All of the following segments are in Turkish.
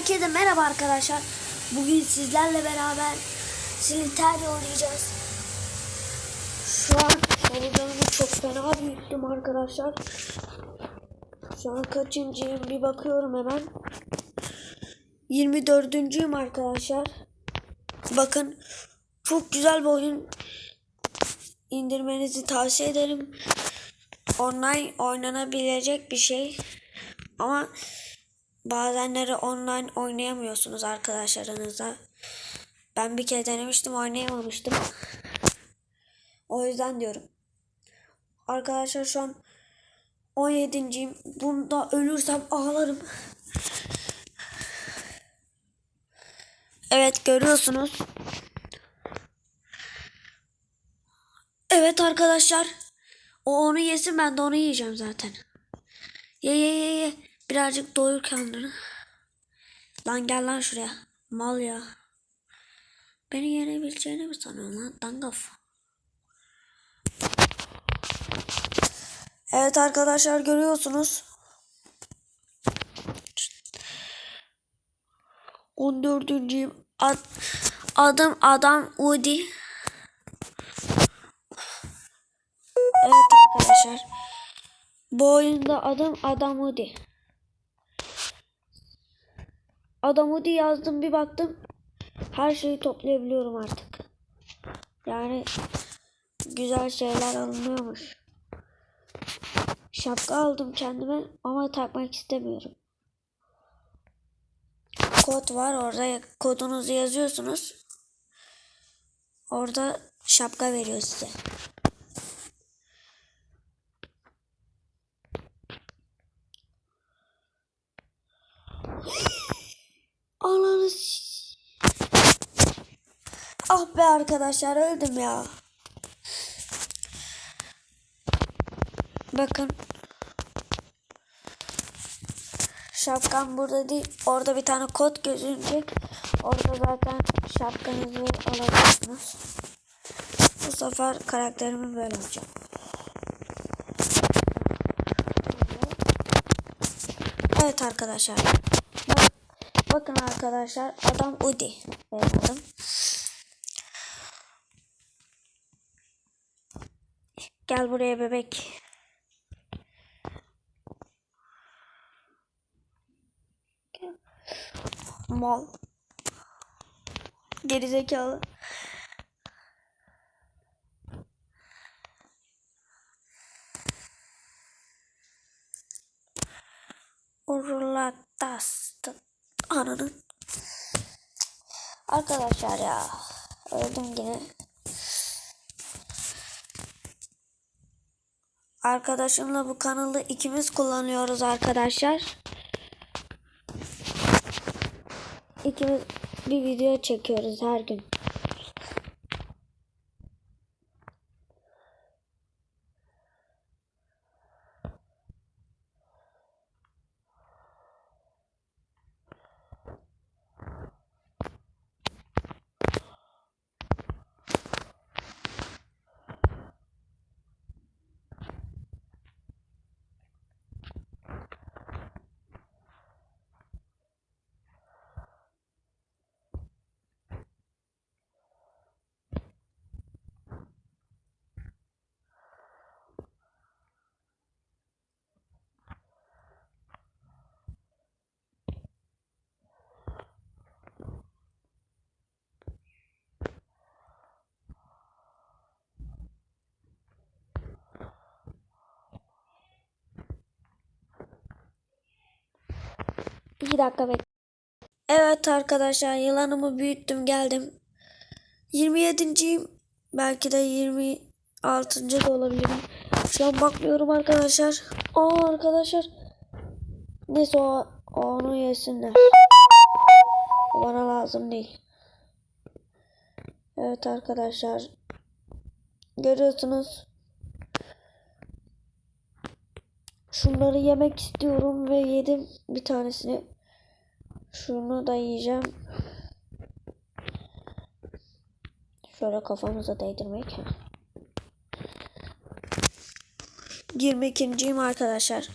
Herkese merhaba arkadaşlar. Bugün sizlerle beraber Siliteria oynayacağız. Şu an sorunlarımı çok fena büyüttüm arkadaşlar. Şu an kaçıncıyım bir bakıyorum hemen. 24. arkadaşlar. Bakın çok güzel bir oyun indirmenizi tavsiye ederim. Online oynanabilecek bir şey. Ama bazenleri online oynayamıyorsunuz arkadaşlarınızla. Ben bir kere denemiştim oynayamamıştım. O yüzden diyorum. Arkadaşlar şu an 17.yim. Bunda ölürsem ağlarım. Evet görüyorsunuz. Evet arkadaşlar. O onu yesin ben de onu yiyeceğim zaten. Ye ye ye ye. Birazcık doyur kendini. Lan gel lan şuraya. Mal ya. Beni yenebileceğini mi sanıyorsun lan? Dangaf. Evet arkadaşlar görüyorsunuz. 14. Ad, adım adam Udi. Evet arkadaşlar. Bu oyunda adım Adam Udi. Adam Udi yazdım bir baktım. Her şeyi toplayabiliyorum artık. Yani güzel şeyler alınıyormuş. Şapka aldım kendime ama takmak istemiyorum. Kod var orada kodunuzu yazıyorsunuz. Orada şapka veriyor size. Ananı s- Ah be arkadaşlar öldüm ya. Bakın. Şapkam burada değil. Orada bir tane kod gözükecek. Orada zaten şapkanızı alacaksınız. Bu sefer karakterimi böyle olacak. Evet arkadaşlar. Bak, bakın arkadaşlar adam Udi. Benim adım. Gel buraya bebek. Mal. Gerizekalı. Urlatastı. Ananın. Arkadaşlar ya. Öldüm yine. Arkadaşımla bu kanalı ikimiz kullanıyoruz arkadaşlar. İkimiz bir video çekiyoruz her gün. İki dakika bek. Evet arkadaşlar yılanımı büyüttüm geldim. 27.yim. Belki de 26. da olabilirim. Şu an bakmıyorum arkadaşlar. Aa arkadaşlar. Neyse o, onu yesinler. O bana lazım değil. Evet arkadaşlar. Görüyorsunuz. Şunları yemek istiyorum ve yedim bir tanesini. Şunu da yiyeceğim. Şöyle kafamıza değdirmek. Ha. 22.yim arkadaşlar.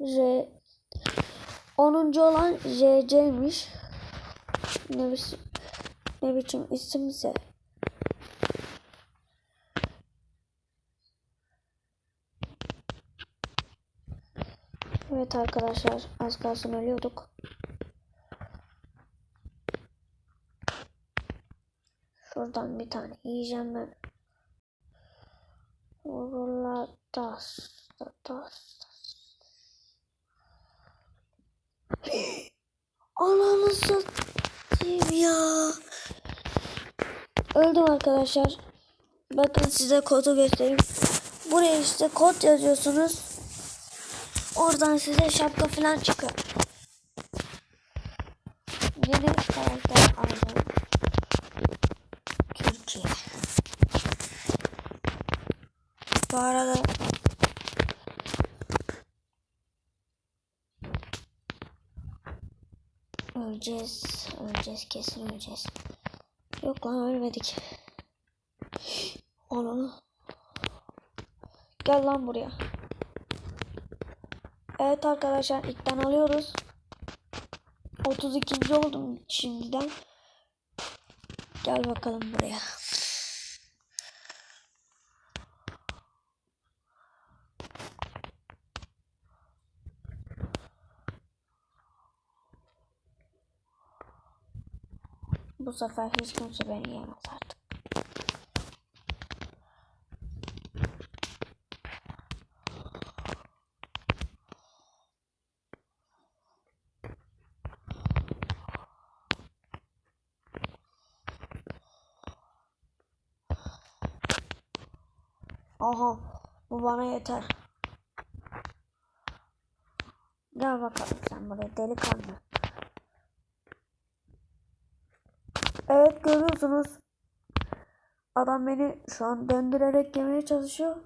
R 10. olan JC'miş. Ne ne biçim isimse Evet arkadaşlar az kalsın ölüyorduk. Şuradan bir tane yiyeceğim ben. Vurula das das. Ananı satayım ya. Öldüm arkadaşlar. Bakın size kodu göstereyim. Buraya işte kod yazıyorsunuz. Oradan size şapka falan çıkıyor. Yeni karakter aldım. Türkiye. Bu arada öleceğiz. Öleceğiz kesin öleceğiz. Yok lan ölmedik. Onu. Gel lan buraya. Evet arkadaşlar ilkten alıyoruz. 32. oldum şimdiden. Gel bakalım buraya. Bu sefer hiç kimse beni yemez artık. Aha bu bana yeter. Gel bakalım sen buraya delikanlı. Evet görüyorsunuz. Adam beni şu an döndürerek yemeye çalışıyor.